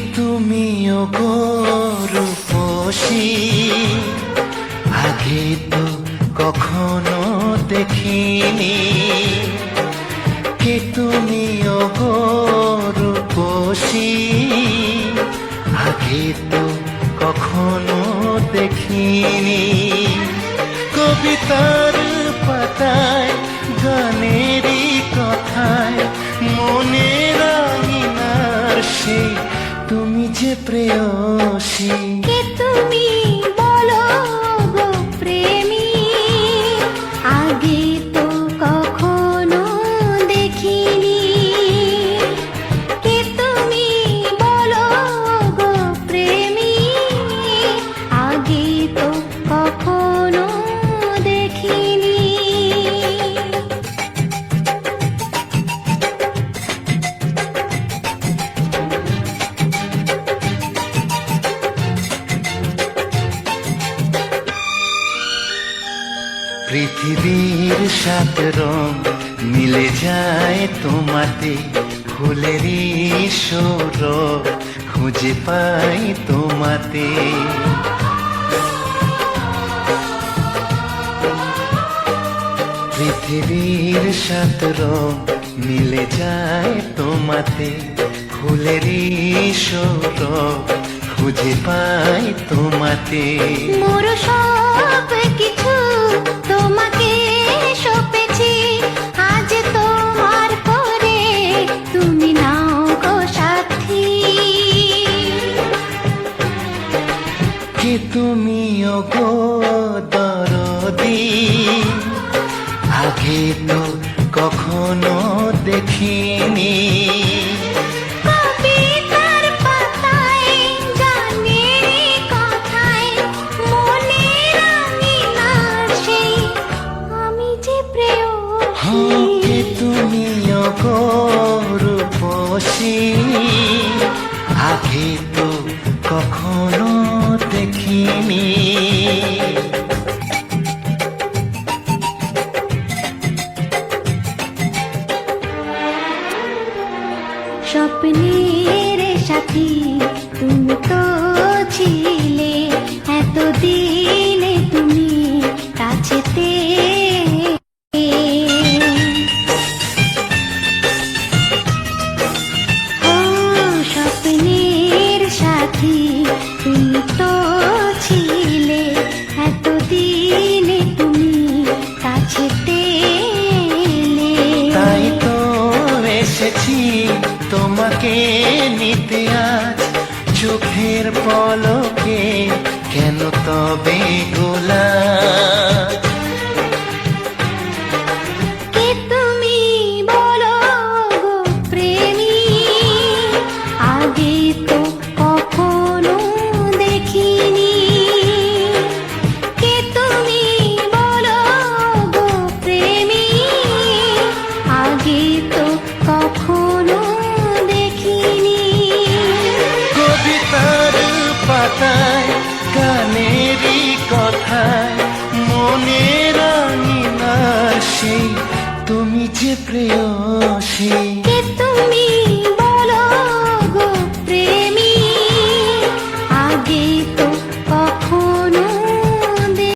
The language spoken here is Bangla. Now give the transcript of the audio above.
তুমি গো রূপসী আগে তো কখনো দেখিনি কে তুমি গো রূপসী আগে তো কখনো দেখিনি। কবিতার পাতায় গানেরই প্রেয়সী পৃথিবীর সাত রং মিলে যায় তোমাতে ফুলেরই সৌরভ খুঁজে পাই তোমাতে। পৃথিবীর সাত রং মিলে যায় তোমাতে ফুলেরই সৌরভ খুঁজে পাই তোমাতে। মোর সব কিছু তোমাকে সপেছি, আজ তোমার করে তুমি নাও সাথী। কে তুমি গো দরদি? আগে তো কখনো দেখিনি। রূপসী আগে তো কখনো দেখিনি। স্বপ্নের সাথী তুমি তো ছিলে এতদিনে। সাথী তুমি তো ছিলে। তুমি কাছেতে তাই তো এসেছি তোমাকে নিতে আজ। চোখের পলকে কেন তবে গোলা প্রেয়সী।